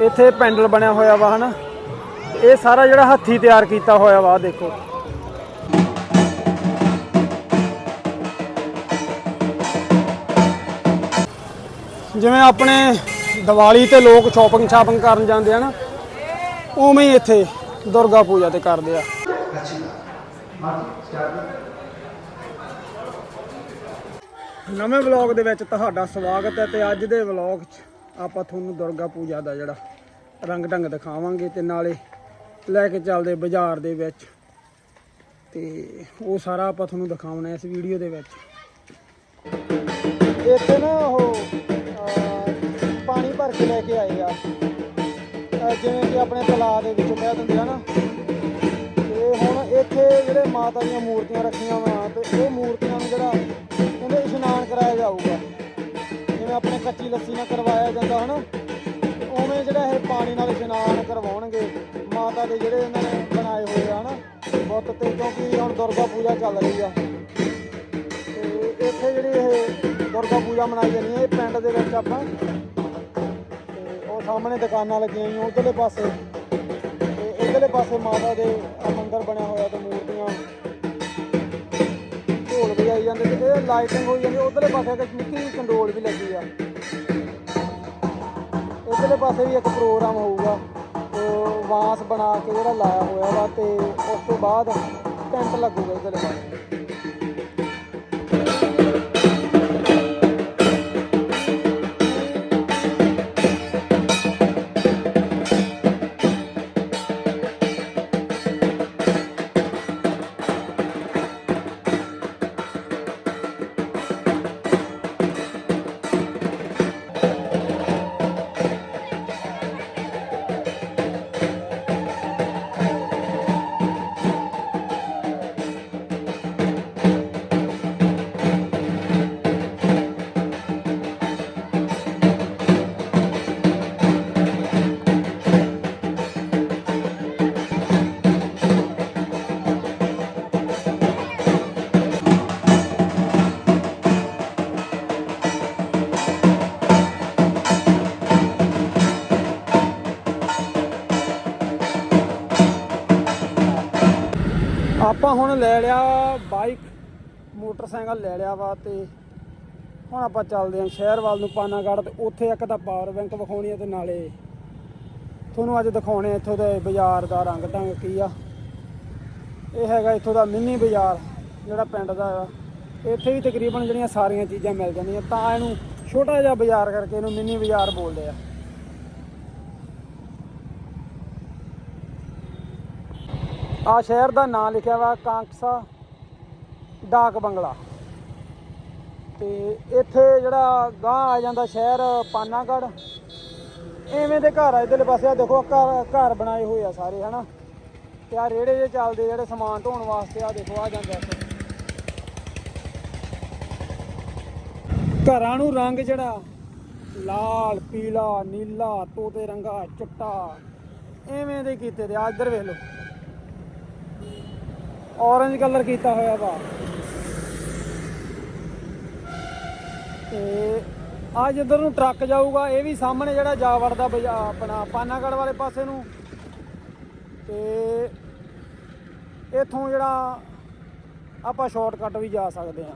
ਇੱਥੇ ਪੈਂਡਲ ਬਣਿਆ ਹੋਇਆ ਵਾ, ਹਨਾ? ਇਹ ਸਾਰਾ ਜਿਹੜਾ ਹੱਥੀ ਤਿਆਰ ਕੀਤਾ ਹੋਇਆ ਵਾ ਦੇਖੋ। ਜਿਵੇਂ ਆਪਣੇ ਦੀਵਾਲੀ ਤੇ ਲੋਕ ਸ਼ਾਪਿੰਗ ਸ਼ਾਪਿੰਗ ਕਰਨ ਜਾਂਦੇ ਆ ਨਾ, ਉਵੇਂ ਹੀ ਇੱਥੇ ਦੁਰਗਾ ਪੂਜਾ ਤੇ ਕਰਦੇ ਆ। ਨਵੇਂ ਵਲੌਗ ਦੇ ਵਿੱਚ ਤੁਹਾਡਾ ਸਵਾਗਤ ਹੈ ਤੇ ਅੱਜ ਦੇ ਵਲੌਗ 'ਚ ਆਪਾਂ ਤੁਹਾਨੂੰ ਦੁਰਗਾ ਪੂਜਾ ਦਾ ਜਿਹੜਾ ਰੰਗ ਢੰਗ ਦਿਖਾਵਾਂਗੇ ਤੇ ਨਾਲੇ ਲੈ ਕੇ ਚੱਲਦੇ ਬਾਜ਼ਾਰ ਦੇ ਵਿੱਚ। ਤੇ ਉਹ ਸਾਰਾ ਆਪਾਂ ਤੁਹਾਨੂੰ ਦਿਖਾਉਣਾ ਇਸ ਵੀਡੀਓ ਦੇ ਵਿੱਚ। ਇੱਥੇ ਨਾ ਉਹ ਪਾਣੀ ਭਰ ਕੇ ਲੈ ਕੇ ਆਏ ਆ। ਜਿਵੇਂ ਕਿ ਆਪਣੇ ਤਲਾਅ ਦੇ ਵਿੱਚ ਕਹਿ ਦਿੰਦੇ ਆ ਨਾ। ਤੇ ਹੁਣ ਇੱਥੇ ਜਿਹੜੇ ਮਾਤਾ ਦੀਆਂ ਮੂਰਤੀਆਂ ਰੱਖੀਆਂ ਹੋਈਆਂ ਤੇ ਇਹ ਮੂਰਤੀਆਂ ਨੂੰ ਜਿਹੜਾ ਕਹਿੰਦੇ ਇਸ਼ਨਾਨ ਕਰਾਇਆ ਜਾਊਗਾ। ਜਿਵੇਂ ਆਪਣੇ ਕੱਚੀ ਲੱਸੀ ਨਾਲ ਕਰਵਾਇਆ ਜਾਂਦਾ ਹਨਾ ਤੇ ਉਵੇਂ ਜਿਹੜਾ ਇਹ ਪਾਣੀ ਨਾਲ ਇਸ਼ਨਾਨ ਕਰਵਾਉਣਗੇ, ਮਾਤਾ ਦੇ ਜਿਹੜੇ ਇਹਨਾਂ ਨੇ ਬਣਾਏ ਹੋਏ ਆ ਹਨਾ, ਬੁੱਤ ਤੇ, ਕਿਉਂਕਿ ਹੁਣ ਦੁਰਗਾ ਪੂਜਾ ਚੱਲ ਰਹੀ ਆ। ਤੇ ਇੱਥੇ ਜਿਹੜੀ ਇਹ ਦੁਰਗਾ ਪੂਜਾ ਮਨਾਈ ਜਾਂਦੀ ਹੈ ਇਹ ਪਿੰਡ ਦੇ ਵਿੱਚ ਆਪਾਂ, ਤੇ ਉਹ ਸਾਹਮਣੇ ਦੁਕਾਨਾਂ ਲੱਗੀਆਂ ਹੋਈਆਂ ਉਧਰਲੇ ਪਾਸੇ, ਤੇ ਇਧਰਲੇ ਪਾਸੇ ਮਾਤਾ ਦੇ ਆਹ ਮੰਦਿਰ ਬਣਿਆ ਹੋਇਆ ਤੇ ਮੂਰਤੀਆਂ ਢੋਲ ਵਜਾਈ ਜਾਂਦੇ ਤੇ ਇਹ ਲਾਈਟਿੰਗ ਹੋਈ ਜਾਂਦੀ, ਉਧਰਲੇ ਪਾਸੇ ਇੱਕ ਨਿੱਕੀ ਜਿਹੀ ਕੰਡੋਲ ਵੀ ਲੱਗੀ ਆ। ਇਧਰਲੇ ਪਾਸੇ ਵੀ ਇੱਕ ਪ੍ਰੋਗਰਾਮ ਹੋਊਗਾ, ਤੇ ਵਾਂਸ ਬਣਾ ਕੇ ਜਿਹੜਾ ਲਾਇਆ ਹੋਇਆ ਵਾ, ਤੇ ਉਸ ਤੋਂ ਬਾਅਦ ਟੈਂਟ ਲੱਗੂਗਾ ਇਧਰਲੇ ਪਾਸੇ। ਹੁਣ ਲੈ ਲਿਆ ਬਾਈਕ, ਮੋਟਰਸਾਈਕਲ ਲੈ ਲਿਆ ਵਾ ਤੇ ਹੁਣ ਆਪਾਂ ਚੱਲਦੇ ਆਂ ਸ਼ਹਿਰ ਵੱਲ ਨੂੰ ਪਾਨਾਗੜ੍ਹ ਤੇ ਉੱਥੇ ਇੱਕ ਤਾਂ ਪਾਵਰ ਬੈਂਕ ਵਿਖਾਉਣੀ ਆ ਤੇ ਨਾਲੇ ਤੁਹਾਨੂੰ ਅੱਜ ਦਿਖਾਉਣੇ ਇੱਥੋਂ ਦੇ ਬਾਜ਼ਾਰ ਦਾ ਰੰਗ ਢੰਗ ਕੀ ਆ। ਇਹ ਹੈਗਾ ਇੱਥੋਂ ਦਾ ਮਿੰਨੀ ਬਾਜ਼ਾਰ, ਜਿਹੜਾ ਪਿੰਡ ਦਾ ਆ। ਇੱਥੇ ਵੀ ਤਕਰੀਬਨ ਜਿਹੜੀਆਂ ਸਾਰੀਆਂ ਚੀਜ਼ਾਂ ਮਿਲ ਜਾਂਦੀਆਂ, ਤਾਂ ਇਹਨੂੰ ਛੋਟਾ ਜਿਹਾ ਬਾਜ਼ਾਰ ਕਰਕੇ ਇਹਨੂੰ ਮਿੰਨੀ ਬਾਜ਼ਾਰ ਬੋਲਦੇ ਆ। ਆ ਸ਼ਹਿਰ ਦਾ ਨਾਂ ਲਿਖਿਆ ਵਾ ਕਾਂਕਸਾ ਡਾਕ ਬੰਗਲਾ। ਤੇ ਇੱਥੇ ਜਿਹੜਾ ਗਾਂ ਆ ਜਾਂਦਾ ਸ਼ਹਿਰ ਪਾਨਾਗੜ ਐਵੇਂ ਦੇ ਘਰ ਆ, ਇਧਰਲੇ ਪਾਸੇ ਆ, ਦੇਖੋ ਘਰ ਘਰ ਬਣਾਏ ਹੋਏ ਆ ਸਾਰੇ, ਹਨਾ? ਤੇ ਆ ਰੇੜੇ ਜੇ ਚੱਲਦੇ ਜਿਹੜੇ ਸਮਾਨ ਢੋਣ ਵਾਸਤੇ ਆ, ਦੇਖੋ, ਆ ਜਾਂਦਾ ਇੱਥੇ। ਘਰਾਂ ਨੂੰ ਰੰਗ ਜਿਹੜਾ, ਲਾਲ, ਪੀਲਾ, ਨੀਲਾ, ਤੋਤੇ ਰੰਗਾ, ਚਿੱਟਾ, ਐਵੇਂ ਦੇ ਕੀਤੇ ਤੇ ਆ, ਇੱਧਰ ਵੇਖ ਲਓ। ਔਰੰਜ ਕਲਰ ਕੀਤਾ ਹੋਇਆ ਵਾ। ਤੇ ਆ ਜਿੱਧਰ ਨੂੰ ਟਰੱਕ ਜਾਊਗਾ, ਇਹ ਵੀ ਸਾਹਮਣੇ ਜਿਹੜਾ ਜਾ ਵੜਦਾ ਬਜਾ- ਆਪਣਾ ਪਾਨਾਗੜ ਵਾਲੇ ਪਾਸੇ ਨੂੰ। ਤੇ ਇਥੋਂ ਜਿਹੜਾ ਆਪਾਂ ਸ਼ਾਰਟਕਟ ਵੀ ਜਾ ਸਕਦੇ ਆ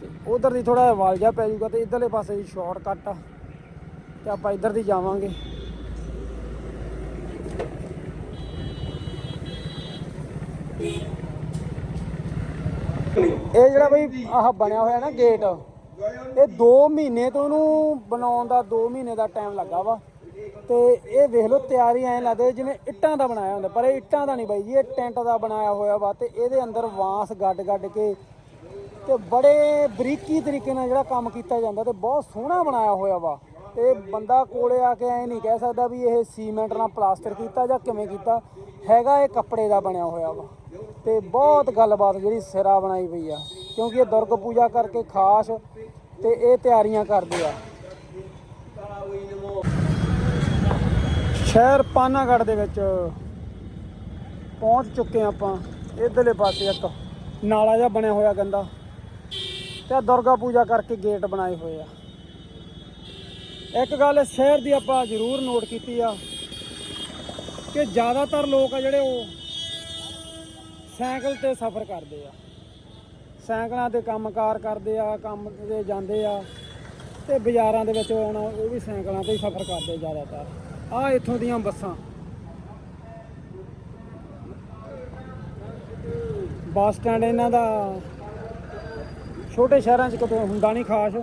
ਤੇ ਉਧਰ ਦੀ ਥੋੜਾ ਵਲ ਜਾ ਪੈ ਜਾਊਗਾ ਤੇ ਇਧਰਲੇ ਪਾਸੇ ਦੀ ਸ਼ਾਰਟਕਟ ਆ। ਤੇ ਆਪਾਂ ਇੱਧਰ ਦੀ ਜਾਵਾਂਗੇ। ਇਹ ਜਿਹੜਾ ਬਈ ਆਹ ਬਣਿਆ ਹੋਇਆ ਨਾ ਗੇਟ ਇਹ 2 ਮਹੀਨੇ ਤੋਂ ਉਹਨੂੰ ਬਣਾਉਣ ਦਾ 2 ਮਹੀਨੇ ਦਾ ਟਾਈਮ ਲੱਗਾ ਵਾ। ਤੇ ਇਹ ਵੇਖ ਲਓ ਤਿਆਰੀ ਐਂ ਲੱਗਦੇ ਜਿਵੇਂ ਇੱਟਾਂ ਦਾ ਬਣਾਇਆ ਹੁੰਦਾ, ਪਰ ਇਹ ਇੱਟਾਂ ਦਾ ਨਹੀਂ ਬਾਈ ਜੀ, ਇਹ ਟੈਂਟ ਦਾ ਬਣਾਇਆ ਹੋਇਆ ਵਾ ਤੇ ਇਹਦੇ ਅੰਦਰ ਵਾਂਸ ਗੱਡ ਗੱਡ ਕੇ ਤੇ ਬੜੇ ਬਰੀਕੀ ਤਰੀਕੇ ਨਾਲ ਜਿਹੜਾ ਕੰਮ ਕੀਤਾ ਜਾਂਦਾ ਤੇ ਬਹੁਤ ਸੋਹਣਾ ਬਣਾਇਆ ਹੋਇਆ ਵਾ। ਤੇ ਬੰਦਾ ਕੋਲੇ ਆ ਕੇ ਐ ਨਹੀਂ ਕਹਿ ਸਕਦਾ ਵੀ ਇਹ ਸੀਮੈਂਟ ਨਾਲ ਪਲਾਸਟਰ ਕੀਤਾ ਜਾਂ ਕਿਵੇਂ ਕੀਤਾ, ਹੈਗਾ ਇਹ ਕੱਪੜੇ ਦਾ ਬਣਿਆ ਹੋਇਆ ਵਾ। ਤੇ ਬਹੁਤ ਗੱਲਬਾਤ ਜਿਹੜੀ ਸਿਰਾ ਬਣਾਈ ਪਈ ਆ। ਕਿਉਂਕਿ ਇਹ ਦੁਰਗ ਪੂਜਾ ਕਰਕੇ ਖਾਸ ਤੇ ਇਹ ਤਿਆਰੀਆਂ ਕਰਦੇ ਆ। ਸ਼ਹਿਰ ਪਾਨਾਗੜ ਦੇ ਵਿੱਚ ਪਹੁੰਚ ਚੁੱਕੇ ਹਾਂ ਆਪਾਂ। ਇਧਰਲੇ ਪਾਸੇ ਇੱਕ ਨਾਲਾ ਜਿਹਾ ਬਣਿਆ ਹੋਇਆ ਗੰਦਾ। ਤੇ ਦੁਰਗਾ ਪੂਜਾ ਕਰਕੇ ਗੇਟ ਬਣਾਏ ਹੋਏ ਆ। ਇੱਕ ਗੱਲ ਸ਼ਹਿਰ ਦੀ ਆਪਾਂ ਜ਼ਰੂਰ ਨੋਟ ਕੀਤੀ ਆ ਕਿ ਜ਼ਿਆਦਾਤਰ ਲੋਕ ਆ ਜਿਹੜੇ ਉਹ ਸਾਈਕਲ ਤੇ ਸਫ਼ਰ ਕਰਦੇ ਆ। ਸਾਈਕਲਾਂ ਤੇ ਕੰਮਕਾਰ ਕਰਦੇ ਆ ਕੰਮ ਤੇ ਜਾਂਦੇ ਆ ਤੇ ਬਾਜ਼ਾਰਾਂ ਦੇ ਵਿੱਚ ਆਉਣਾ ਉਹ ਵੀ ਸਾਈਕਲਾਂ ਤੇ ਹੀ ਸਫ਼ਰ ਕਰਦੇ ਜ਼ਿਆਦਾਤਰ। ਆ ਇੱਥੋਂ ਦੀਆਂ ਬੱਸਾਂ। ਬੱਸ ਸਟੈਂਡ ਇਹਨਾਂ ਦਾ ਛੋਟੇ ਸ਼ਹਿਰਾਂ 'ਚ ਕਿਤੇ ਹੁੰਦਾ ਨਹੀਂ ਖਾਸ।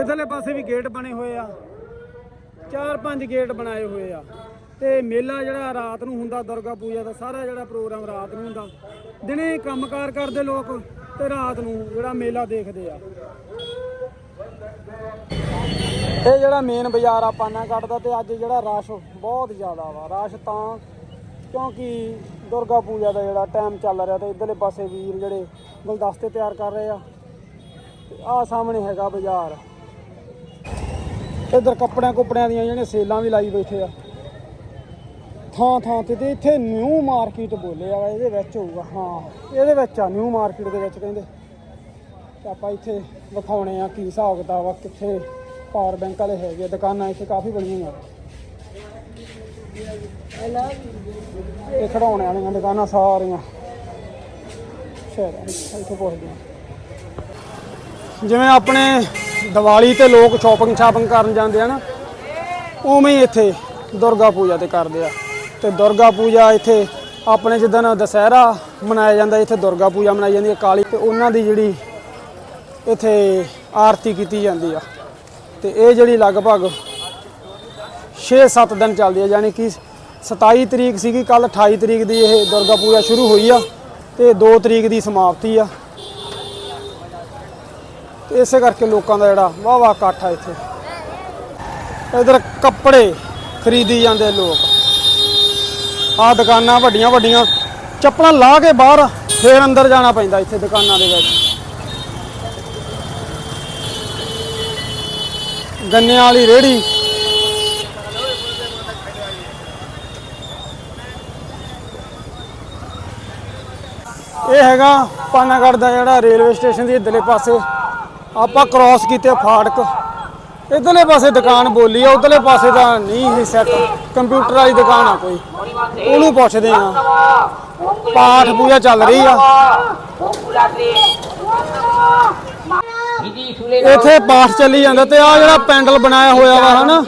ਇਧਰਲੇ ਪਾਸੇ ਵੀ ਗੇਟ ਬਣੇ ਹੋਏ ਆ। ਚਾਰ ਪੰਜ ਗੇਟ ਬਣਾਏ ਹੋਏ ਆ। ਤੇ ਮੇਲਾ ਜਿਹੜਾ ਰਾਤ ਨੂੰ ਹੁੰਦਾ, ਦੁਰਗਾ ਪੂਜਾ ਦਾ ਸਾਰਾ ਜਿਹੜਾ ਪ੍ਰੋਗਰਾਮ ਰਾਤ ਨੂੰ ਹੁੰਦਾ। ਦਿਨੇ ਕੰਮਕਾਰ ਕਰਦੇ ਲੋਕ ਤੇ ਰਾਤ ਨੂੰ ਜਿਹੜਾ ਮੇਲਾ ਦੇਖਦੇ ਆ। ਇਹ ਜਿਹੜਾ ਮੇਨ ਬਾਜ਼ਾਰ ਆ, ਪਾਨਾਗੜ੍ਹ ਦਾ, ਤੇ ਅੱਜ ਜਿਹੜਾ ਰਸ਼ ਬਹੁਤ ਜ਼ਿਆਦਾ ਵਾ। ਰਸ਼ ਤਾਂ ਕਿਉਂਕਿ ਦੁਰਗਾ ਪੂਜਾ ਦਾ ਜਿਹੜਾ ਟਾਈਮ ਚੱਲ ਰਿਹਾ ਤੇ ਇਧਰਲੇ ਪਾਸੇ ਵੀਰ ਜਿਹੜੇ ਗੁਲਦਸਤੇ ਤਿਆਰ ਕਰ ਰਹੇ ਆ। ਤੇ ਆਹ ਸਾਹਮਣੇ ਹੈਗਾ ਬਾਜ਼ਾਰ। ਇਧਰ ਕੱਪੜਿਆਂ ਕੁਪੜਿਆਂ ਦੀਆਂ ਜਿਹੜੀਆਂ ਸੇਲਾਂ ਵੀ ਲਾਈ ਬੈਠੇ ਆ। ਥਾਂ ਥਾਂ ਤੇ ਤੇ ਇੱਥੇ ਨਿਊ ਮਾਰਕੀਟ ਬੋਲਿਆ ਵਾ ਇਹਦੇ ਵਿੱਚ ਹੋਊਗਾ ਹਾਂ ਇਹਦੇ ਵਿੱਚ ਆ ਨਿਊ ਮਾਰਕੀਟ ਦੇ ਵਿੱਚ ਕਹਿੰਦੇ। ਤੇ ਆਪਾਂ ਇੱਥੇ ਵਿਖਾਉਣੇ ਆ ਕੀ ਹਿਸਾਬ ਕਿਤਾਬ ਆ ਕਿੱਥੇ ਪਾਵਰ ਬੈਂਕ ਵਾਲੇ ਹੈਗੇ ਆ, ਦੁਕਾਨਾਂ ਇੱਥੇ ਕਾਫੀ ਬਣੀਆਂ ਆ ਇਹ ਖੜਾਉਣੇ ਵਾਲੀਆਂ ਦੁਕਾਨਾਂ ਸਾਰੀਆਂ। ਸ਼ਹਿਰ ਇੱਥੇ ਪੁੱਛਦੇ ਆ। ਜਿਵੇਂ ਆਪਣੇ ਦੀਵਾਲੀ ਤੇ ਲੋਕ ਸ਼ਾਪਿੰਗ ਸ਼ਾਪਿੰਗ ਕਰਨ ਜਾਂਦੇ ਆ ਨਾ, ਉਵੇਂ ਹੀ ਇੱਥੇ ਦੁਰਗਾ ਪੂਜਾ ਤੇ ਕਰਦੇ ਆ। ਤੇ ਦੁਰਗਾ ਪੂਜਾ ਇੱਥੇ ਆਪਣੇ ਜਿੱਦਣ ਦੁਸਹਿਰਾ ਮਨਾਇਆ ਜਾਂਦਾ, ਇੱਥੇ ਦੁਰਗਾ ਪੂਜਾ ਮਨਾਈ ਜਾਂਦੀ ਹੈ, ਕਾਲੀ ਤੇ ਉਹਨਾਂ ਦੀ ਜਿਹੜੀ ਇੱਥੇ ਆਰਤੀ ਕੀਤੀ ਜਾਂਦੀ ਆ। ਤੇ ਇਹ ਜਿਹੜੀ ਲਗਭਗ 6-7 ਦਿਨ ਚੱਲਦੀ ਆ, ਯਾਨੀ ਕਿ 27 ਤਰੀਕ ਸੀਗੀ ਕੱਲ 28 ਤਰੀਕ ਦੀ ਇਹ ਦੁਰਗਾ ਪੂਜਾ ਸ਼ੁਰੂ ਹੋਈ ਆ, ਤੇ 2 ਤਰੀਕ ਦੀ ਸਮਾਪਤੀ ਆ। ਇਸੇ ਕਰਕੇ ਲੋਕਾਂ ਦਾ ਜਿਹੜਾ ਵਾਹ ਵਾਹ ਇਕੱਠ ਆ ਇੱਥੇ। ਇਧਰ ਕੱਪੜੇ ਖਰੀਦੀ ਜਾਂਦੇ ਲੋਕ। ਆ ਦੁਕਾਨਾਂ ਵੱਡੀਆਂ ਵੱਡੀਆਂ, ਚੱਪਲਾਂ ਲਾ ਕੇ ਬਾਹਰ ਫੇਰ ਅੰਦਰ ਜਾਣਾ ਪੈਂਦਾ ਇੱਥੇ ਦੁਕਾਨਾਂ ਦੇ ਵਿੱਚ। ਗੰਨਿਆਂ ਵਾਲੀ ਰੇੜੀ ਇਹ ਹੈਗਾ ਪਾਨਾਗੜ੍ਹ ਦਾ ਜਿਹੜਾ ਰੇਲਵੇ ਸਟੇਸ਼ਨ ਦੀ ਇਧਰਲੇ ਪਾਸੇ। ਆਪਾਂ ਕ੍ਰਾਸ ਕੀਤੇ ਫਾਟਕ। ਇਧਰਲੇ ਪਾਸੇ ਦੁਕਾਨ ਬੋਲੀ ਆ, ਉਧਰਲੇ ਪਾਸੇ ਤਾਂ ਨਹੀਂ ਸੀ ਸੈੱਟ ਕੰਪਿਊਟਰ ਵਾਲੀ ਦੁਕਾਨ ਆ ਕੋਈ। ਉਹਨੂੰ ਪੁੱਛਦੇ ਆ ਪਾਠ ਪੂਜਾ ਚੱਲ ਰਹੀ ਆ। ਇੱਥੇ ਪਾਠ ਚੱਲੀ ਜਾਂਦਾ ਤੇ ਆ ਜਿਹੜਾ ਪੈਂਡਲ ਬਣਾਇਆ ਹੋਇਆ ਵਾ ਹਨਾ,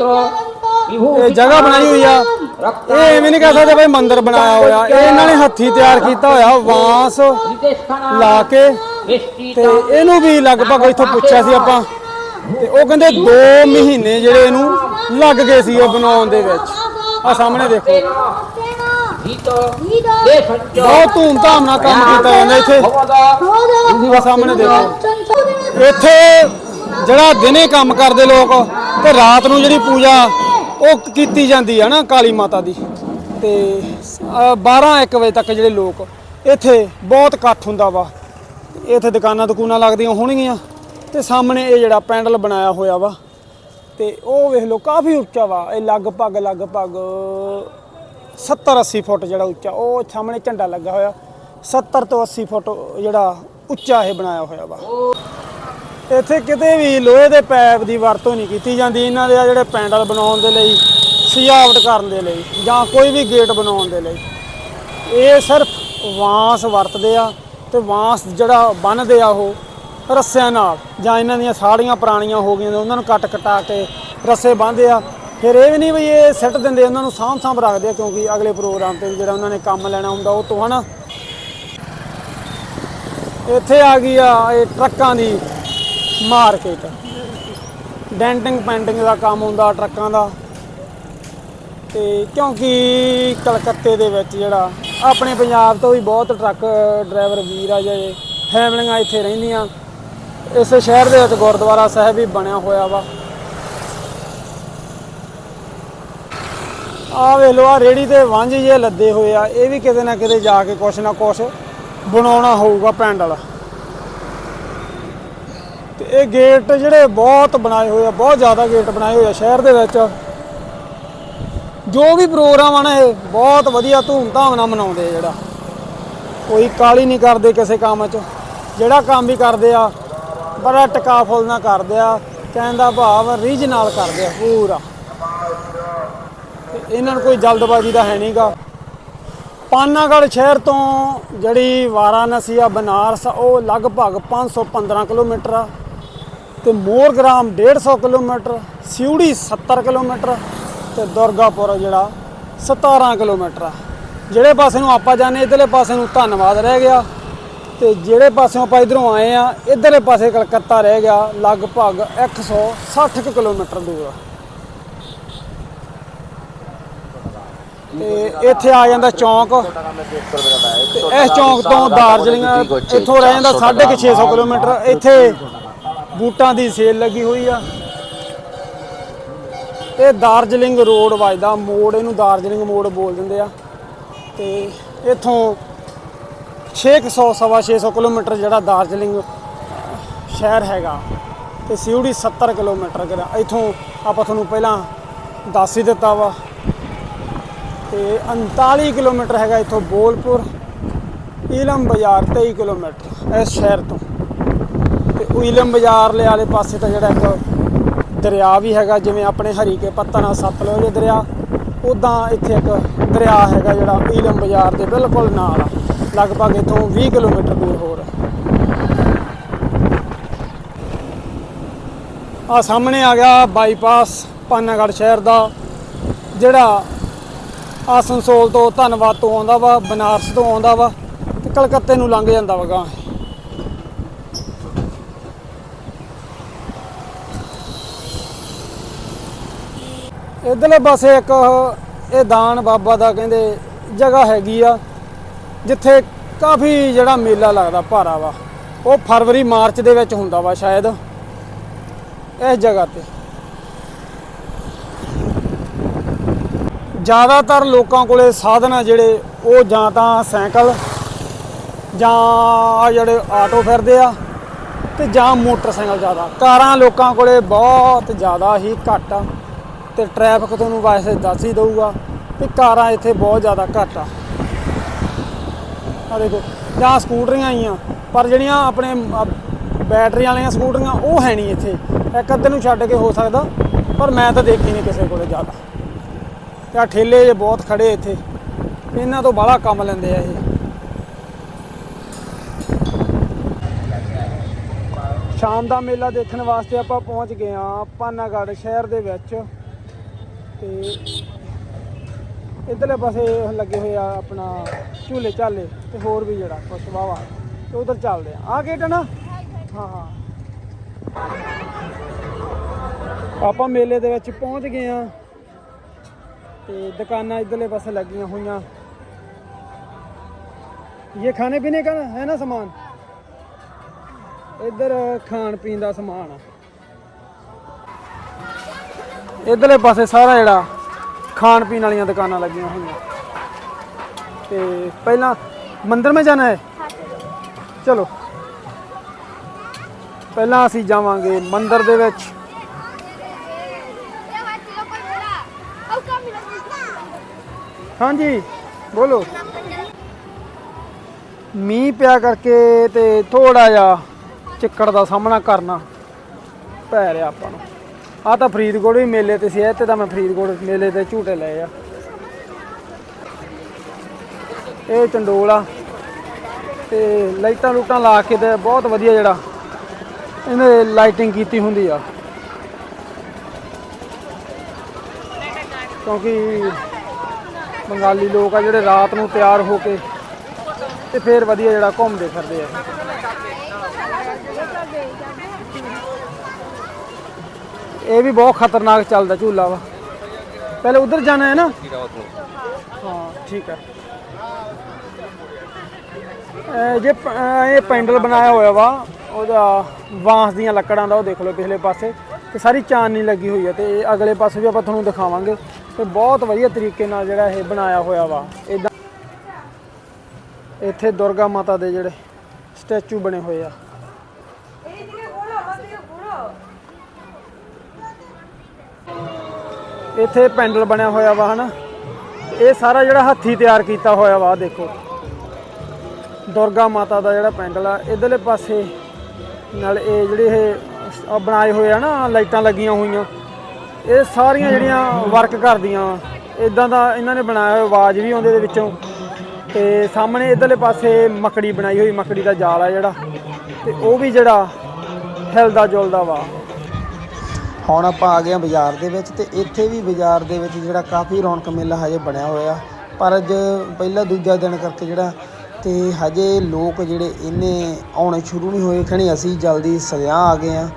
ਇਹ ਜਗ੍ਹਾ ਬਣਾਈ ਹੋਈ ਆ। ਇਹ ਐਵੇਂ ਨਹੀਂ ਕਹਿ ਸਕਦੇ ਬਈ ਮੰਦਿਰ ਬਣਾਇਆ ਹੋਇਆ। ਇਹ ਇਹਨਾਂ ਨੇ ਹੱਥੀ ਤਿਆਰ ਕੀਤਾ ਹੋਇਆ ਵਾਂਸ ਲਾ ਕੇ। ਤੇ ਇਹਨੂੰ ਵੀ ਲਗਭਗ ਇੱਥੋਂ ਪੁੱਛਿਆ ਸੀ ਆਪਾਂ। ਤੇ ਉਹ ਕਹਿੰਦੇ 2 ਮਹੀਨੇ ਜਿਹੜੇ ਇਹਨੂੰ ਲੱਗ ਗਏ ਸੀ ਇਹ ਬਣਾਉਣ ਦੇ ਵਿੱਚ। ਆ ਸਾਹਮਣੇ ਦੇਖੋ। ਬਹੁਤ ਧੂਮਧਾਮ ਨਾਲ ਕੰਮ ਕੀਤਾ ਜਾਂਦਾ ਇੱਥੇ। ਆ ਸਾਹਮਣੇ ਦੇਖੋ। ਇੱਥੇ ਜਿਹੜਾ ਦਿਨੇ ਕੰਮ ਕਰਦੇ ਲੋਕ ਤੇ ਰਾਤ ਨੂੰ ਜਿਹੜੀ ਪੂਜਾ ਉਹ ਕੀਤੀ ਜਾਂਦੀ ਹੈ ਨਾ ਕਾਲੀ ਮਾਤਾ ਦੀ। ਤੇ 12 1 ਵਜੇ ਤੱਕ ਜਿਹੜੇ ਲੋਕ ਇੱਥੇ ਬਹੁਤ ਇਕੱਠ ਹੁੰਦਾ ਵਾ। ਇੱਥੇ ਦੁਕਾਨਾਂ ਦੁਕਾਨਾਂ ਲੱਗਦੀਆਂ ਹੋਣਗੀਆਂ ਤੇ ਸਾਹਮਣੇ ਇਹ ਜਿਹੜਾ ਪੈਂਡਲ ਬਣਾਇਆ ਹੋਇਆ ਵਾ ਤੇ ਉਹ ਵੇਖ ਲਓ ਕਾਫੀ ਉੱਚਾ ਵਾ, ਇਹ ਲਗਭਗ ਲਗਭਗ 70 80 ਫੁੱਟ ਜਿਹੜਾ ਉੱਚਾ, ਉਹ ਸਾਹਮਣੇ ਝੰਡਾ ਲੱਗਾ ਹੋਇਆ 70 ਤੋਂ 80 ਫੁੱਟ ਜਿਹੜਾ ਉੱਚਾ ਇਹ ਬਣਾਇਆ ਹੋਇਆ ਵਾ। ਇੱਥੇ ਕਿਤੇ ਵੀ ਲੋਹੇ ਦੇ ਪੈਪ ਦੀ ਵਰਤੋਂ ਨਹੀਂ ਕੀਤੀ ਜਾਂਦੀ, ਇਹਨਾਂ ਦੇ ਆ ਜਿਹੜੇ ਪੈਂਡਲ ਬਣਾਉਣ ਦੇ ਲਈ, ਸਜਾਵਟ ਕਰਨ ਦੇ ਲਈ ਜਾਂ ਕੋਈ ਵੀ ਗੇਟ ਬਣਾਉਣ ਦੇ ਲਈ, ਇਹ ਸਿਰਫ ਵਾਂਸ ਵਰਤਦੇ ਆ। ਤੇ ਵਾਂਸ ਜਿਹੜਾ ਬੰਨਦੇ ਆ ਉਹ ਰੱਸਿਆਂ ਨਾਲ, ਜਾਂ ਇਹਨਾਂ ਦੀਆਂ ਸਾੜੀਆਂ ਪੁਰਾਣੀਆਂ ਹੋ ਗਈਆਂ ਨੇ, ਉਹਨਾਂ ਨੂੰ ਕੱਟ ਕਟਾ ਕੇ ਰੱਸੇ ਬੰਨ੍ਹਦੇ ਆ। ਫਿਰ ਇਹ ਵੀ ਨਹੀਂ ਵੀ ਇਹ ਸਿੱਟ ਦਿੰਦੇ, ਉਹਨਾਂ ਨੂੰ ਸਾਂਭ ਸਾਂਭ ਰੱਖਦੇ ਆ, ਕਿਉਂਕਿ ਅਗਲੇ ਪ੍ਰੋਗਰਾਮ ਤੇ ਜਿਹੜਾ ਉਹਨਾਂ ਨੇ ਕੰਮ ਲੈਣਾ ਹੁੰਦਾ, ਉਹ ਤੋਂ ਹਨਾ। ਇੱਥੇ ਆ ਗਈ ਆ ਇਹ ਟਰੱਕਾਂ ਦੀ ਮਾਰਕੀਟ। ਡੈਂਟਿੰਗ ਪੈਂਟਿੰਗ ਦਾ ਕੰਮ ਹੁੰਦਾ ਟਰੱਕਾਂ ਦਾ। ਤੇ ਕਿਉਂਕਿ ਕਲਕੱਤੇ ਦੇ ਵਿੱਚ ਜਿਹੜਾ ਆਪਣੇ ਪੰਜਾਬ ਤੋਂ ਵੀ ਬਹੁਤ ਟਰੱਕ ਡਰਾਈਵਰ ਵੀਰ ਆ ਜਿਹੜੇ ਫੈਮਲੀਆਂ ਇੱਥੇ ਰਹਿੰਦੀਆਂ। ਇਸ ਸ਼ਹਿਰ ਦੇ ਵਿੱਚ ਗੁਰਦੁਆਰਾ ਸਾਹਿਬ ਵੀ ਬਣਿਆ ਹੋਇਆ ਵਾ। ਆ ਵੇਖ ਲਓ ਆ ਰੇੜੀ ਤੇ ਵਾਂਝ ਜੇ ਲੱਦੇ ਹੋਏ ਆ, ਇਹ ਵੀ ਕਿਤੇ ਨਾ ਕਿਤੇ ਜਾ ਕੇ ਕੁਛ ਨਾ ਕੁਛ ਬਣਾਉਣਾ ਹੋਊਗਾ ਪੈਂਡਲ ਤੇ ਇਹ ਗੇਟ ਜਿਹੜੇ ਬਹੁਤ ਬਣਾਏ ਹੋਏ ਆ, ਬਹੁਤ ਜ਼ਿਆਦਾ ਗੇਟ ਬਣਾਏ ਹੋਏ ਆ ਸ਼ਹਿਰ ਦੇ ਵਿੱਚ। ਜੋ ਵੀ ਪ੍ਰੋਗਰਾਮ ਆ ਨਾ ਇਹ ਬਹੁਤ ਵਧੀਆ ਧੂਮਧਾਮ ਨਾਲ ਮਨਾਉਂਦੇ ਆ ਜਿਹੜਾ। ਕੋਈ ਕਾਲੀ ਨਹੀਂ ਕਰਦੇ ਕਿਸੇ ਕੰਮ 'ਚ। ਜਿਹੜਾ ਕੰਮ ਵੀ ਕਰਦੇ ਆ ਬੜਾ ਟਿਕਾਫੁਲ ਨਾਲ ਕਰਦੇ ਆ ਕਹਿਣ ਦਾ ਭਾਵ ਰੀਝ ਨਾਲ ਕਰਦੇ ਆ ਪੂਰਾ। ਇਹਨਾਂ ਨੂੰ ਕੋਈ ਜਲਦਬਾਜ਼ੀ ਦਾ ਹੈ ਨਹੀਂਗਾ ਪਾਨਾਗੜ੍ਹ ਸ਼ਹਿਰ ਤੋਂ ਜਿਹੜੀ ਵਾਰਾਣਸੀ ਆ ਬਨਾਰਸ ਆ, ਉਹ ਲਗਭਗ 515 ਕਿਲੋਮੀਟਰ ਆ। ਤੇ ਮੋਰਗ੍ਰਾਮ 150 ਕਿਲੋਮੀਟਰ ਸਿਉੜੀ 70 ਕਿਲੋਮੀਟਰ ਤੇ ਦੁਰਗਾਪੁਰ ਜਿਹੜਾ 17 ਕਿਲੋਮੀਟਰ ਆ। ਜਿਹੜੇ ਪਾਸੇ ਨੂੰ ਆਪਾਂ ਜਾਂਦੇ, ਇਧਰਲੇ ਪਾਸੇ ਨੂੰ ਧੰਨਵਾਦ ਰਹਿ ਗਿਆ। ਤੇ ਜਿਹੜੇ ਪਾਸਿਓਂ ਆਪਾਂ ਇਧਰੋਂ ਆਏ ਆ, ਇਧਰਲੇ ਪਾਸੇ ਕਲਕੱਤਾ ਰਹਿ ਗਿਆ, ਲਗਭਗ 160 ਕੁ ਕਿਲੋਮੀਟਰ ਦੂਰ ਤੇ ਇੱਥੇ ਆ ਜਾਂਦਾ ਚੌਂਕ। ਇਸ ਚੌਂਕ ਤੋਂ ਦਾਰਜਲਿੰਗ ਇੱਥੋਂ ਰਹਿ ਜਾਂਦਾ 650 ਕਿਲੋਮੀਟਰ। ਇੱਥੇ ਬੂਟਾਂ ਦੀ ਸੇਲ ਲੱਗੀ ਹੋਈ ਆ। ਇਹ ਦਾਰਜਲਿੰਗ ਰੋਡ ਵੱਜਦਾ, ਮੋੜ, ਇਹਨੂੰ ਦਾਰਜਲਿੰਗ ਮੋੜ ਬੋਲ ਦਿੰਦੇ ਆ। ਤੇ ਇੱਥੋਂ 600 ਸਵਾ 600 ਕਿਲੋਮੀਟਰ ਜਿਹੜਾ ਦਾਰਜਲਿੰਗ ਸ਼ਹਿਰ ਹੈਗਾ, ਤੇ ਸਿਉੜੀ 70 ਕਿਲੋਮੀਟਰ ਕਿਰਾ ਇੱਥੋਂ ਆਪਾਂ ਤੁਹਾਨੂੰ ਪਹਿਲਾਂ ਦੱਸ ਹੀ ਦਿੱਤਾ ਵਾ। ਤੇ 39 ਕਿਲੋਮੀਟਰ ਹੈਗਾ ਇੱਥੋਂ ਬੋਲਪੁਰ, ਈਲਮ ਬਾਜ਼ਾਰ 23 ਕਿਲੋਮੀਟਰ ਇਸ ਸ਼ਹਿਰ ਤੋਂ। ਤੇ ਈਲਮ ਬਾਜ਼ਾਰ ਲੈ ਵਾਲੇ ਪਾਸੇ ਤਾਂ ਜਿਹੜਾ ਇੱਕ ਦਰਿਆ ਵੀ ਹੈਗਾ, ਜਿਵੇਂ ਆਪਣੇ ਹਰੀਕੇ ਪੱਤਨ ਨਾਲ ਸਤਲੁਜ ਦਰਿਆ ਉਦਾਂ ਇੱਥੇ ਇੱਕ ਦਰਿਆ ਹੈਗਾ ਜਿਹੜਾ ਈਲਮ ਬਾਜ਼ਾਰ ਦੇ ਬਿਲਕੁਲ ਨਾਲ ਆ, ਲਗਭਗ ਇੱਥੋਂ 20 ਕਿਲੋਮੀਟਰ ਦੂਰ ਹੋਰ ਆ। ਸਾਹਮਣੇ ਆ ਗਿਆ ਬਾਈਪਾਸ ਪਾਨਾਗੜ ਸ਼ਹਿਰ ਦਾ, ਜਿਹੜਾ ਆਸਨਸੋਲ ਤੋਂ ਧੰਨਵਾਦ ਤੋਂ ਆਉਂਦਾ ਵਾ, ਬਨਾਰਸ ਤੋਂ ਆਉਂਦਾ ਵਾ, ਤੇ ਕਲਕੱਤੇ ਨੂੰ ਲੰਘ ਜਾਂਦਾ ਵਾ ਗਾਂ ਇਧਰਲੇ ਪਾਸੇ ਇੱਕ ਇਹ ਦਾਨ ਬਾਬਾ ਦਾ ਕਹਿੰਦੇ ਜਗ੍ਹਾ ਹੈਗੀ ਆ, ਜਿੱਥੇ ਕਾਫੀ ਜਿਹੜਾ ਮੇਲਾ ਲੱਗਦਾ ਭਾਰਾ ਵਾ, ਉਹ ਫਰਵਰੀ, ਮਾਰਚ ਦੇ ਵਿੱਚ ਹੁੰਦਾ ਵਾ ਸ਼ਾਇਦ, ਇਸ ਜਗ੍ਹਾ ਤੇ। ਜ਼ਿਆਦਾਤਰ ਲੋਕਾਂ ਕੋਲੇ ਸਾਧਨ ਆ ਜਿਹੜੇ, ਉਹ ਜਾਂ ਤਾਂ ਸਾਈਕਲ ਜਾਂ ਆਹ ਜਿਹੜੇ ਆਟੋ ਫਿਰਦੇ ਆ, ਤੇ ਜਾਂ ਮੋਟਰਸਾਈਕਲ ਜ਼ਿਆਦਾ। ਕਾਰਾਂ ਲੋਕਾਂ ਕੋਲੇ ਬਹੁਤ ਜ਼ਿਆਦਾ ਹੀ ਘੱਟ ਆ। ਤੇ ਟ੍ਰੈਫਿਕ ਤੁਹਾਨੂੰ ਵੈਸੇ ਦੱਸ ਹੀ ਦਊਗਾ ਕਿ ਕਾਰਾਂ ਇੱਥੇ ਬਹੁਤ ਜ਼ਿਆਦਾ ਘੱਟ ਆ। ਆ ਦੇਖੋ, ਜਾਂ ਸਕੂਟਰੀਆਂ ਆਈਆਂ, ਪਰ ਜਿਹੜੀਆਂ ਆਪਣੇ ਬੈਟਰੀ ਵਾਲੀਆਂ ਸਕੂਟਰੀਆਂ ਉਹ ਹੈ ਨਹੀਂ ਇੱਥੇ। ਇੱਕ ਅੱਧੇ ਨੂੰ ਛੱਡ ਕੇ ਹੋ ਸਕਦਾ, ਪਰ ਮੈਂ ਤਾਂ ਦੇਖੀ ਨਹੀਂ ਕਿਸੇ ਕੋਲੇ ਜ਼ਿਆਦਾ। ਤੇ ਆਹ ਠੇਲੇ ਜੇ ਬਹੁਤ ਖੜੇ ਇੱਥੇ, ਇਹਨਾਂ ਤੋਂ ਬਾਹਲਾ ਕੰਮ ਲੈਂਦੇ ਆ ਇਹ। ਸ਼ਾਮ ਦਾ ਮੇਲਾ ਦੇਖਣ ਵਾਸਤੇ ਆਪਾਂ ਪਹੁੰਚ ਗਏ ਆ ਪਾਨਾਗੜ ਸ਼ਹਿਰ ਦੇ ਵਿੱਚ। ਤੇ ਇਧਰਲੇ ਪਾਸੇ ਲੱਗੇ ਹੋਏ ਆ ਆਪਣਾ ਝੂਲੇ ਝਾਲੇ ਤੇ ਹੋਰ ਵੀ ਜਿਹੜਾ ਕੁਛ ਵਾਵਾ ਤੇ ਉਧਰ ਚੱਲਦੇ ਆ। ਆ ਕੇ ਨਾ? ਹਾਂ ਹਾਂ। ਆਪਾਂ ਮੇਲੇ ਦੇ ਵਿੱਚ ਪਹੁੰਚ ਗਏ ਆ। ਤੇ ਦੁਕਾਨਾਂ ਇਧਰਲੇ ਪਾਸੇ ਲੱਗੀਆਂ ਹੋਈਆਂ। ਇਹ ਖਾਣੇ ਪੀਣੇ ਦਾ ਹੈ ਨਾ ਸਮਾਨ? ਇਧਰ ਖਾਣ ਪੀਣ ਦਾ ਸਮਾਨ ਆ। ਇਧਰਲੇ ਪਾਸੇ ਸਾਰਾ ਜਿਹੜਾ ਖਾਣ ਪੀਣ ਵਾਲੀਆਂ ਦੁਕਾਨਾਂ ਲੱਗੀਆਂ ਹੋਈਆਂ। ਤੇ ਪਹਿਲਾਂ ਮੰਦਿਰ में ਜਾਣਾ ਹੈ? ਚਲੋ। ਪਹਿਲਾਂ ਅਸੀਂ ਜਾਵਾਂਗੇ ਮੰਦਿਰ ਦੇ ਵਿੱਚ। ਹਾਂਜੀ, ਬੋਲੋ। ਮੀਂਹ ਪਿਆ ਕਰਕੇ ਤੇ ਥੋੜਾ ਜਿਹਾ ਚਿੱਕੜ ਦਾ ਸਾਹਮਣਾ ਕਰਨਾ ਪੈ ਰਿਹਾ ਆਪਾਂ ਨੂੰ। ਆ ਤਾਂ ਫਰੀਦਕੋਟ ਵੀ ਮੇਲੇ ਤੇ ਸੀ, ਇਹ ਤਾਂ ਮੈਂ ਫਰੀਦਕੋਟ ਮੇਲੇ ਤੇ ਝੂਟੇ ਲਏ ਆ। ਇਹ ਚੰਡੋਲ ਆ ਤੇ ਲਾਈਟਾਂ ਲੂਟਾਂ ਲਾ ਕੇ ਤੇ ਬਹੁਤ ਵਧੀਆ ਜਿਹੜਾ ਇਹਨੇ ਲਾਈਟਿੰਗ ਕੀਤੀ ਹੁੰਦੀ ਆ। ਕਿਉਂਕਿ ਬੰਗਾਲੀ ਲੋਕ ਆ ਜਿਹੜੇ ਰਾਤ ਨੂੰ ਤਿਆਰ ਹੋ ਕੇ ਤੇ ਫਿਰ ਵਧੀਆ ਜਿਹੜਾ ਘੁੰਮਦੇ ਫਿਰਦੇ ਆ। ਇਹ ਵੀ ਬਹੁਤ ਖਤਰਨਾਕ ਚੱਲਦਾ ਝੂਲਾ ਵਾ। ਪਹਿਲੇ ਉਧਰ ਜਾਣਾ ਹੈ ਨਾ? ਹਾਂ, ਠੀਕ ਹੈ ਜੇ ਇਹ ਪੈਂਡਲ ਬਣਾਇਆ ਹੋਇਆ ਵਾ, ਉਹਦਾ ਬਾਂਸ ਦੀਆਂ ਲੱਕੜਾਂ ਦਾ, ਉਹ ਦੇਖ ਲਓ ਪਿਛਲੇ ਪਾਸੇ। ਤੇ ਸਾਰੀ ਚਾਨਣੀ ਲੱਗੀ ਹੋਈ ਹੈ ਤੇ ਇਹ ਅਗਲੇ ਪਾਸੇ ਵੀ ਆਪਾਂ ਤੁਹਾਨੂੰ ਦਿਖਾਵਾਂਗੇ। ਤੇ ਬਹੁਤ ਵਧੀਆ ਤਰੀਕੇ ਨਾਲ ਜਿਹੜਾ ਇਹ ਬਣਾਇਆ ਹੋਇਆ ਵਾ। ਇਦਾਂ ਇੱਥੇ ਦੁਰਗਾ ਮਾਤਾ ਦੇ ਜਿਹੜੇ ਸਟੈਚੂ ਬਣੇ ਹੋਏ ਆ। ਇੱਥੇ ਪੈਂਡਲ ਬਣਿਆ ਹੋਇਆ ਵਾ, ਹਨਾ? ਇਹ ਸਾਰਾ ਜਿਹੜਾ ਹੱਥੀ ਤਿਆਰ ਕੀਤਾ ਹੋਇਆ ਵਾ ਦੇਖੋ। ਦੁਰਗਾ ਮਾਤਾ ਦਾ ਜਿਹੜਾ ਪੈਂਡਲ ਆ, ਇਧਰਲੇ ਪਾਸੇ ਨਾਲ ਇਹ ਜਿਹੜੇ ਇਹ ਬਣਾਏ ਹੋਏ ਆ ਨਾ, ਲਾਈਟਾਂ ਲੱਗੀਆਂ ਹੋਈਆਂ। ਇਹ ਸਾਰੀਆਂ ਜਿਹੜੀਆਂ ਵਰਕ ਕਰਦੀਆਂ ਇਦਾਂ ਦਾ ਇਹਨਾਂ ਨੇ ਬਣਾਇਆ ਹੋਇਆ, ਆਵਾਜ਼ ਵੀ ਆਉਂਦੀ ਦੇ ਵਿੱਚੋਂ। ਤੇ ਸਾਹਮਣੇ ਇਧਰਲੇ ਪਾਸੇ ਮੱਕੜੀ ਬਣਾਈ ਹੋਈ, ਮੱਕੜੀ ਦਾ ਜਾਲ ਆ ਜਿਹੜਾ। ਤੇ ਉਹ ਵੀ ਜਿਹੜਾ ਹਿਲਦਾ ਜੁਲਦਾ ਵਾ। ਹੁਣ ਆਪਾਂ ਆ ਗਏ ਹਾਂ ਬਾਜ਼ਾਰ ਦੇ ਵਿੱਚ ਤੇ ਇੱਥੇ ਵੀ ਬਾਜ਼ਾਰ ਦੇ ਵਿੱਚ ਜਿਹੜਾ ਕਾਫੀ ਰੌਣਕ ਮੇਲਾ ਹਜੇ ਬਣਿਆ ਹੋਇਆ। ਪਰ ਅੱਜ ਪਹਿਲਾ ਦੂਜਾ ਦਿਨ ਕਰਕੇ ਜਿਹੜਾ ਤੇ ਹਜੇ ਲੋਕ ਜਿਹੜੇ ਇਹਨੇ ਆਉਣੇ ਸ਼ੁਰੂ ਨਹੀਂ ਹੋਏ, ਖਣੀ ਅਸੀਂ ਜਲਦੀ ਸਜਾ ਆ ਗਏ ਆ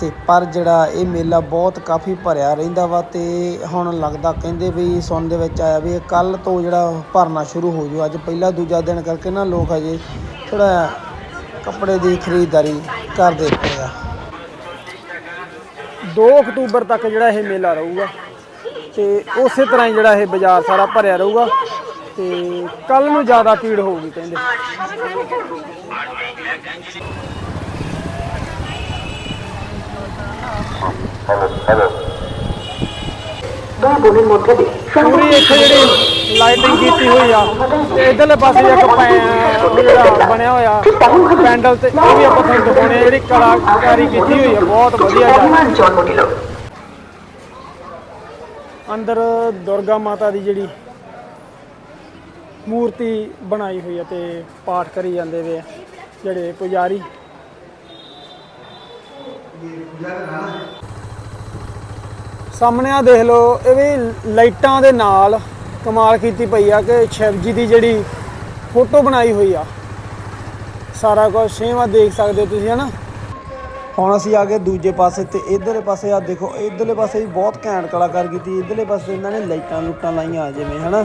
ਤੇ ਪਰ ਜਿਹੜਾ ਇਹ ਮੇਲਾ ਬਹੁਤ ਕਾਫੀ ਭਰਿਆ ਰਹਿੰਦਾ ਵਾ ਤੇ ਹੁਣ ਲੱਗਦਾ ਕਹਿੰਦੇ ਵੀ ਸੁਣ ਦੇ ਵਿੱਚ ਆਇਆ ਵੀ ਕੱਲ ਤੋਂ ਜਿਹੜਾ ਭਰਨਾ ਸ਼ੁਰੂ ਹੋ ਜੂ ਅੱਜ ਪਹਿਲਾ ਦੂਜਾ ਦਿਨ ਕਰਕੇ ਨਾ ਲੋਕ ਹਜੇ ਥੋੜਾ ਕੱਪੜੇ ਦੀ ਖਰੀਦਦਾਰੀ ਕਰਦੇ ਪਏ ਆ। 2 ਅਕਤੂਬਰ ਤੱਕ ਜਿਹੜਾ ਇਹ ਮੇਲਾ ਰਹੂਗਾ ਤੇ ਉਸੇ ਤਰ੍ਹਾਂ ਹੀ ਜਿਹੜਾ ਇਹ ਬਾਜ਼ਾਰ ਸਾਰਾ ਭਰਿਆ ਰਹੂਗਾ ਤੇ ਕੱਲ ਨੂੰ ਜ਼ਿਆਦਾ ਭੀੜ ਹੋਊਗੀ ਕਹਿੰਦੇ। ਪੂਰੀ ਇੱਥੇ ਜਿਹੜੀ ਲਾਈਟਿੰਗ ਕੀਤੀ ਹੋਈ ਆ, ਤੇ ਇਧਰਲੇ ਪਾਸੇ ਇੱਕ ਪੈ ਜਿਹੜਾ ਬਣਿਆ ਹੋਇਆ, ਪੈਂਡਲ ਤੇ ਇਹ ਵੀ ਆਪਾਂ ਤੁਹਾਨੂੰ ਦਿਖਾਉਣੇ ਆ, ਜਿਹੜੀ ਕਲਾਕਾਰੀ ਕੀਤੀ ਹੋਈ ਆ, ਬਹੁਤ ਵਧੀਆ ਜਾ। ਅੰਦਰ ਦੁਰਗਾ ਮਾਤਾ ਦੀ ਜਿਹੜੀ ਮੂਰਤੀ ਬਣਾਈ ਹੋਈ ਹੈ ਤੇ ਪਾਠ ਕਰੀ ਜਾਂਦੇ ਵੇ ਆ, ਜਿਹੜੇ ਪੁਜਾਰੀ। ਸਾਹਮਣੇ ਆ ਦੇਖ ਲਓ, ਇਹ ਵੀ ਲਾਈਟਾਂ ਦੇ ਨਾਲ ਕਮਾਲ ਕੀਤੀ ਪਈ ਆ ਕਿ ਸ਼ਿਵ ਜੀ ਦੀ ਜਿਹੜੀ ਫੋਟੋ ਬਣਾਈ ਹੋਈ ਆ। ਸਾਰਾ ਕੁਝ ਸੇਮ ਆ, ਦੇਖ ਸਕਦੇ ਹੋ ਤੁਸੀਂ, ਹਨਾ? ਹੁਣ ਅਸੀਂ ਆ ਗਏ ਦੂਜੇ ਪਾਸੇ ਤੇ ਇਧਰਲੇ ਪਾਸੇ ਆ, ਦੇਖੋ, ਇਧਰਲੇ ਪਾਸੇ ਵੀ ਬਹੁਤ ਘੈਂਟ ਕਲਾਕਾਰ ਕੀਤੀ, ਇਧਰਲੇ ਪਾਸੇ ਇਹਨਾਂ ਨੇ ਲਾਈਟਾਂ ਲੂਟਾਂ ਲਾਈਆਂ ਜਿਵੇਂ, ਹਨਾ?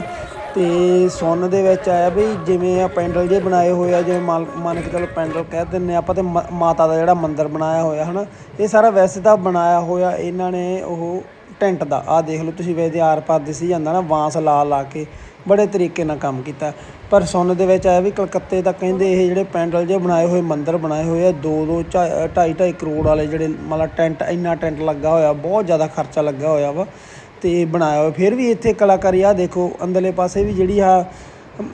ਤੇ ਸੁੰਨ ਦੇ ਵਿੱਚ ਆਇਆ ਵੀ ਜਿਵੇਂ ਆ ਪੈਂਡਲ ਜੇ ਬਣਾਏ ਹੋਏ ਆ, ਜਿਵੇਂ ਮੰਨ ਮੰਨ ਕੇ ਚਲੋ ਪੈਂਡਲ ਕਹਿ ਦਿੰਨੇ ਆਪਾਂ ਤੇ ਮ- ਮਾਤਾ ਦਾ ਜਿਹੜਾ ਮੰਦਿਰ ਬਣਾਇਆ ਹੋਇਆ, ਹਨਾ? ਇਹ ਸਾਰਾ ਵੈਸੇ ਤਾਂ ਬਣਾਇਆ ਹੋਇਆ, ਇਹਨਾਂ ਨੇ ਉਹ ਟੈਂਟ ਦਾ। ਆਹ ਦੇਖ ਲਓ ਤੁਸੀਂ ਵੇਖਦੇ ਆਰ ਪਾਰ ਦਿਸੀ ਜਾਂਦਾ ਨਾ ਬਾਂਸ ਲਾ ਲਾ ਕੇ ਬੜੇ ਤਰੀਕੇ ਨਾਲ ਕੰਮ ਕੀਤਾ। ਪਰ ਸੁੰਨ ਦੇ ਵਿੱਚ ਆਇਆ ਵੀ ਕਲਕੱਤੇ ਦਾ ਕਹਿੰਦੇ ਇਹ ਜਿਹੜੇ ਪੈਂਡਲ ਜੇ ਬਣਾਏ ਹੋਏ ਮੰਦਰ ਬਣਾਏ ਹੋਏ ਆ 2 2 2.5 2.5 ਕਰੋੜ ਵਾਲੇ ਜਿਹੜੇ ਮਤਲਬ ਟੈਂਟ ਇੰਨਾ ਟੈਂਟ ਲੱਗਾ ਹੋਇਆ ਬਹੁਤ ਜ਼ਿਆਦਾ ਖਰਚਾ ਲੱਗਾ ਹੋਇਆ ਵਾ ਤੇ ਬਣਾਇਆ ਹੋਇਆ। ਫਿਰ ਵੀ ਇੱਥੇ ਕਲਾਕਾਰੀ ਆ ਦੇਖੋ ਅੰਦਰਲੇ ਪਾਸੇ ਵੀ ਜਿਹੜੀ ਆ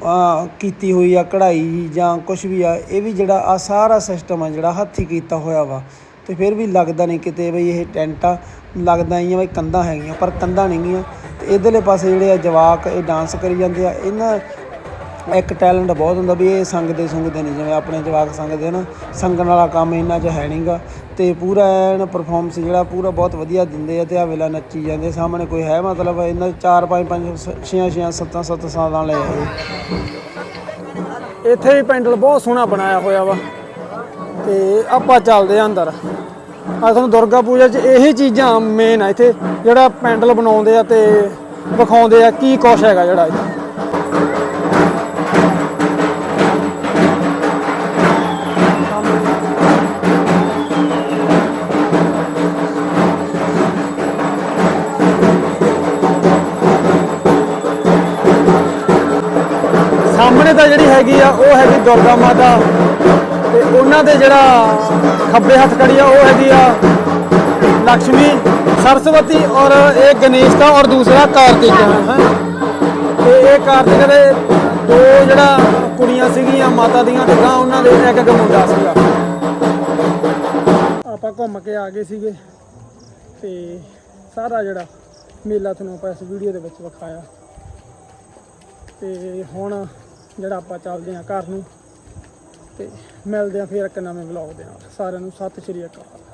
ਆ, ਕੀਤੀ ਹੋਈ ਆ ਕਢਾਈ ਜਾਂ ਕੁਝ ਵੀ ਆ ਇਹ ਵੀ ਜਿਹੜਾ ਆ ਸਾਰਾ ਸਿਸਟਮ ਆ ਜਿਹੜਾ ਹੱਥੀ ਕੀਤਾ ਹੋਇਆ ਵਾ। ਤੇ ਫਿਰ ਵੀ ਲੱਗਦਾ ਨਹੀਂ ਕਿਤੇ ਬਈ ਇਹ ਟੈਂਟ ਆ ਲੱਗਦਾ ਹੀ ਆ ਬਈ ਕੰਧਾਂ ਹੈਗੀਆਂ, ਪਰ ਕੰਧਾਂ ਨਹੀਂ ਗੀਆਂ। ਤੇ ਇਧਰਲੇ ਪਾਸੇ ਜਿਹੜੇ ਆ ਜਵਾਕ ਇਹ ਡਾਂਸ ਕਰੀ ਜਾਂਦੇ ਆ। ਇਹਨਾਂ ਇੱਕ ਟੈਲੈਂਟ ਬਹੁਤ ਹੁੰਦਾ ਵੀ ਇਹ ਸੰਗਦੇ ਸੁੰਗਦੇ ਨਹੀਂ, ਜਿਵੇਂ ਆਪਣੇ ਜਵਾਕ ਸੰਗਦੇ ਨਾ, ਸੰਗਣ ਵਾਲਾ ਕੰਮ ਇਹਨਾਂ 'ਚ ਹੈ ਨਹੀਂਗਾ ਤੇ ਪੂਰਾ ਐਨ ਪਰਫਾਰਮੈਂਸ ਜਿਹੜਾ ਪੂਰਾ ਬਹੁਤ ਵਧੀਆ ਦਿੰਦੇ ਆ ਤੇ ਆ ਵੇਲਾ ਨੱਚੀ ਜਾਂਦੇ ਸਾਹਮਣੇ ਕੋਈ ਹੈ ਮਤਲਬ ਇਹਨਾਂ 4 5 5 6 6 7 7 ਸਾਲਾਂ ਲੈ ਆਏ ਇੱਥੇ ਵੀ ਪੈਂਡਲ ਬਹੁਤ ਸੋਹਣਾ ਬਣਾਇਆ ਹੋਇਆ ਵਾ। ਤੇ ਆਪਾਂ ਚੱਲਦੇ ਆ ਅੰਦਰ। ਆ ਤੁਹਾਨੂੰ ਦੁਰਗਾ ਪੂਜਾ 'ਚ ਇਹੀ ਚੀਜ਼ਾਂ ਮੇਨ ਆ ਇੱਥੇ, ਜਿਹੜਾ ਪੈਂਡਲ ਬਣਾਉਂਦੇ ਆ ਤੇ ਵਿਖਾਉਂਦੇ ਆ, ਕੀ ਕੁਛ ਹੈਗਾ ਜਿਹੜਾ ਇੱਥੇ? ਸਾਹਮਣੇ ਤਾਂ ਜਿਹੜੀ ਹੈਗੀ ਆ, ਉਹ ਹੈਗੀ ਦੁਰਗਾ ਮਾਤਾ। ਤੇ ਉਹਨਾਂ ਦੇ ਜਿਹੜਾ ਖੱਬੇ ਹੱਥ ਖੜੀ ਆ, ਉਹ ਹੈਗੀ ਆ ਲక్ష్ਮੀ ਸਰਸਵਤੀ ਔਰ ਇਹ ਗਣੇਸ਼ ਦਾ ਔਰ ਦੂਸਰਾ ਕਾਰਤਿਕ ਹੈ। ਤੇ ਇਹ ਕਾਰਤਿਕ ਦੇ ਦੋ ਜਿਹੜਾ ਕੁੜੀਆਂ ਸੀਗੀਆਂ, ਮਾਤਾ ਦੀਆਂ ਤੇ ਗਾਂ ਉਹਨਾਂ ਦੇ ਇੱਕ ਇੱਕ ਮੁੰਡਾ ਸੀਗਾ। ਆਪਾਂ ਘੁੰਮ ਕੇ ਆ ਗਏ ਸੀਗੇ ਤੇ ਸਾਰਾ ਜਿਹੜਾ ਮੇਲਾ ਤੁਹਾਨੂੰ ਆਪਾਂ ਇਸ ਵੀਡੀਓ ਦੇ ਵਿੱਚ ਵਿਖਾਇਆ। ਤੇ ਹੁਣ ਜਿਹੜਾ ਆਪਾਂ ਚੱਲਦੇ ਹਾਂ ਘਰ ਨੂੰ ਤੇ ਮਿਲਦੇ ਹਾਂ ਫਿਰ ਇੱਕ ਨਵੇਂ ਵਲੌਗ ਦੇ ਨਾਲ। ਸਾਰਿਆਂ ਨੂੰ ਸਤਿ ਸ਼੍ਰੀ ਅਕਾਲ।